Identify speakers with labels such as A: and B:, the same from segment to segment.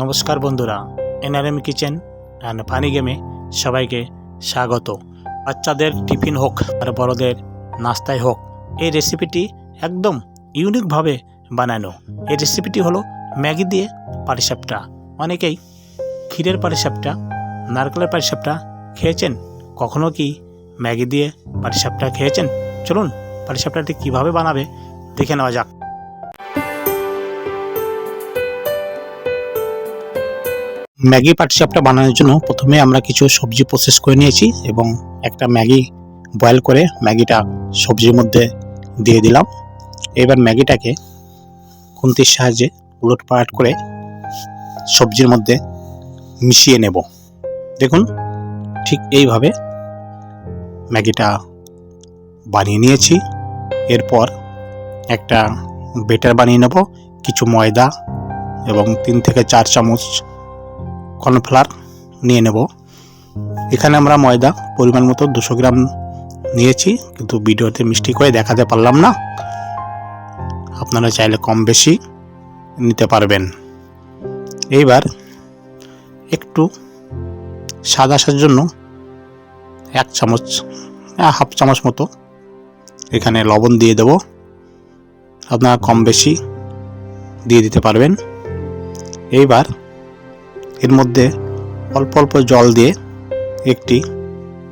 A: নমস্কার বন্ধুরা, NRM kitchen and funny গেমে সবাইকে স্বাগত। বাচ্চাদের টিফিন হোক আর বড়দের নাস্তায় হোক, এই রেসিপিটি একদম ইউনিকভাবে বানানো। এই রেসিপিটি হলো ম্যাগি দিয়ে পাটিসাপটা। অনেকেই ক্ষীরের পাটিসাপটা, নারকেলের পাটিসাপটা খেয়েছেন। কখনো কি ম্যাগি দিয়ে পাটিসাপটা খেয়েছেন? চলুন পাটিসাপটাটি কীভাবে বানাবে দেখে নেওয়া যাক। ম্যাগি পাটিসাপটা বানানোর জন্য প্রথমে আমরা কিছু সবজি প্রসেস করে নিয়েছি এবং একটা ম্যাগি বয়েল করে ম্যাগিটা সবজির মধ্যে দিয়ে দিলাম। এবার ম্যাগিটাকে খুন্তির সাহায্যে উলট পালট করে সবজির মধ্যে মিশিয়ে নেব। দেখুন, ঠিক এইভাবে ম্যাগিটা বানিয়ে নিয়েছি। এরপর একটা বেটার বানিয়ে নেব, কিছু ময়দা এবং তিন থেকে চার চামচ কর্নফ্লাওয়ার নিয়ে নেব। এখানে আমরা ময়দা পরিমাণ মতো দুশো গ্রাম নিয়েছি, কিন্তু ভিডিওতে মিষ্টি করে দেখাতে পারলাম না। আপনারা চাইলে কম বেশি নিতে পারবেন। এইবার একটু স্বাদ আসার জন্য এক চামচ হাফ চামচ মতো এখানে লবণ দিয়ে দেব। আপনারা কম বেশি দিয়ে দিতে পারবেন। এইবার এর মধ্যে অল্প অল্প জল দিয়ে একটি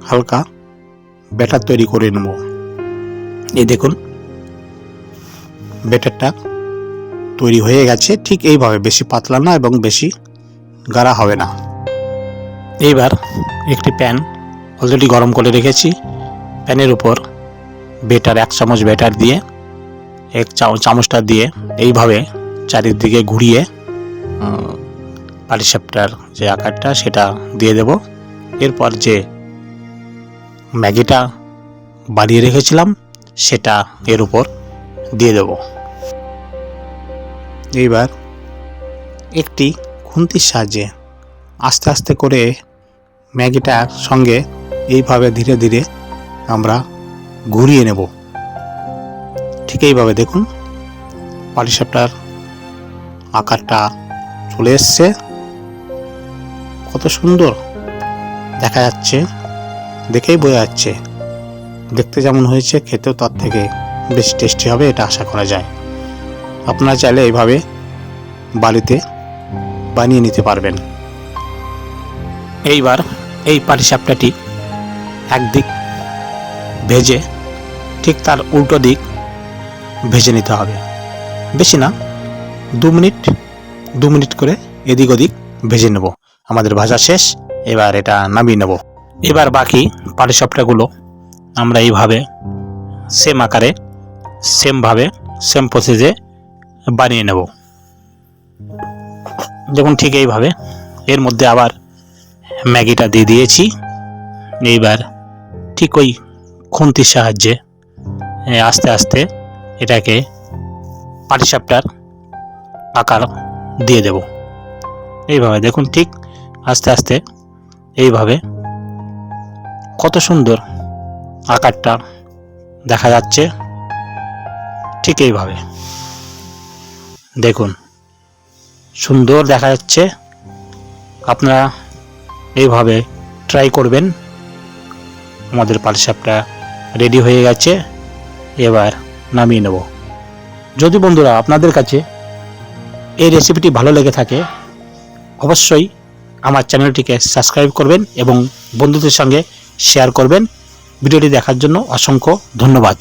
A: হালকা ব্যাটার তৈরি করে নেব। এই দেখুন, ব্যাটারটা তৈরি হয়ে গেছে, ঠিক এইভাবে, বেশি পাতলা না এবং বেশি গাঢ়া হবে না। এইবার একটি প্যান অলরেডি গরম করে রেখেছি। প্যানের উপর বেটার এক চামচ বেটার দিয়ে, এক চামচটা দিয়ে এইভাবে চারিদিকে ঘুরিয়ে পাটিসাপটার যে আকারটা, সেটা দিয়ে দেব। এরপর যে ম্যাগিটা বানিয়ে রেখেছিলাম, সেটা এর উপর দিয়ে দেব। এইবার একটি খুন্তির সাহায্যে আস্তে আস্তে করে ম্যাগিটার সঙ্গে এইভাবে ধীরে ধীরে আমরা ঘুরিয়ে নেব। ঠিক এইভাবে দেখুন পাটিসাপটার আকারটা চলে এসছে। কত সুন্দর। দেখা যাচ্ছে, দেখেই বোঝা যাচ্ছে। দেখতে যেমন হয়েছে, খেতেও তার থেকে বেশ টেস্টি হবে, এটা আশা করা যায়। আপনারা চাইলে এইভাবে বাড়িতে বানিয়ে নিতে পারবেন। এইবার এই পাটিসাপটাটি একদিক ভেজে, ঠিক তার উল্টো দিক ভেজে নিতে হবে। বেশি না, দু মিনিট দু মিনিট করে এদিক ওদিক ভেজে নেব। আমাদের ভাজা শেষ। এবার এটা নামিয়ে নেব। এবার বাকি পাটিসাপটাগুলো আমরা এইভাবে সেম আকারে সেমভাবে সেম প্রসেসে বানিয়ে নেব। দেখুন ঠিক এইভাবে। এর মধ্যে আবার ম্যাগিটা দিয়ে দিয়েছি। এইবার ঠিক ওই খুন্তির সাহায্যে আস্তে আস্তে এটাকে পাটিসাপটার আকার দিয়ে দেব। এইভাবে দেখুন ঠিক আস্তে আস্তে এইভাবে। কত সুন্দর আকারটা দেখা যাচ্ছে ঠিক এইভাবে। দেখুন, সুন্দর দেখা যাচ্ছে। আপনারা এইভাবে ট্রাই করবেন। আমাদের পাটিসাপটা রেডি হয়ে গেছে। এবার নামিয়ে নেব। যদি বন্ধুরা আপনাদের কাছে এই রেসিপিটি ভালো লেগে থাকে, অবশ্যই আমার চ্যানেলটিকে সাবস্ক্রাইব করবেন এবং বন্ধুদের সঙ্গে শেয়ার করবেন। ভিডিওটি দেখার জন্য অসংখ্য ধন্যবাদ।